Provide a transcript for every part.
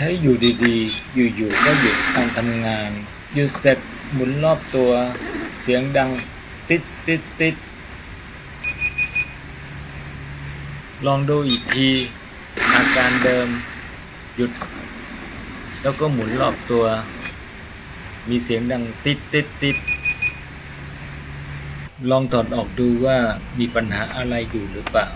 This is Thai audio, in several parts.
ช้อยู่ดีๆ อยู่ๆก็หยุดการทำงาน หยุดเสร็จหมุนรอบตัว เสียงดังติดติดติดลองดูอีกที อาการเดิม หยุด แล้วก็หมุนรอบตัว มีเสียงดังติดติดติดลองถอดออกดูว่ามีปัญหาอะไรอยู่หรือเปล่า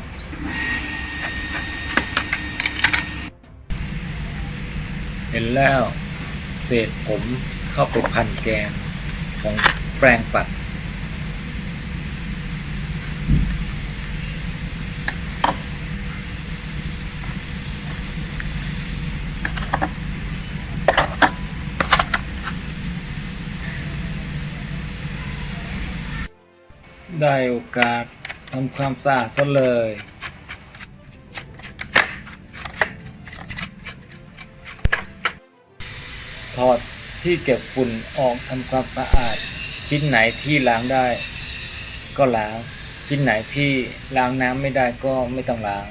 เห็นแล้ว เศษผมเข้าไปพันแกนของแปรงปัด ได้โอกาสทำความสะอาดซะเลย ถอดที่เก็บฝุ่นออกทำความสะอาด ชิ้นไหนที่ล้างได้ ก็ล้าง ชิ้นไหนที่ล้างน้ำไม่ได้ก็ไม่ต้องล้าง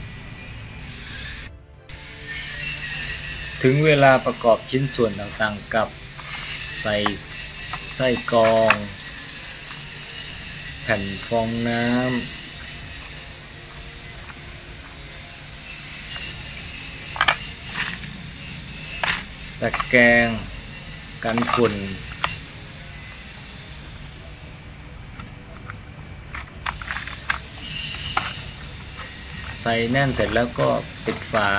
ถึงเวลาประกอบชิ้นส่วนต่างๆกับใส่ไส้กรอง แผ่นฟองน้ำตะแกรง กันฝุ่นใส่แน่นเสร็จแล้วก็ปิดฝา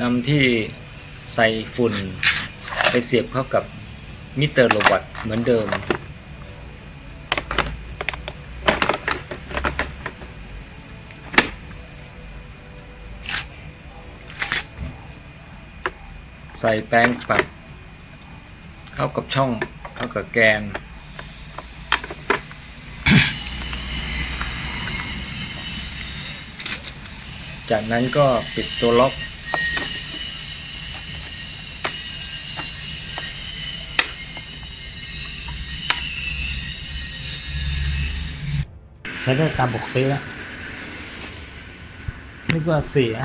นำที่ใส่ฝุ่นไปเสียบเข้ากับมิเตอร์โรบอทเหมือนเดิม ใส่แป้งปัด เข้ากับช่องเข้ากับแกน จากนั้นก็ปิดตัวล็อกใช้ได้ตามปกติแล้วนึกว่าเสีย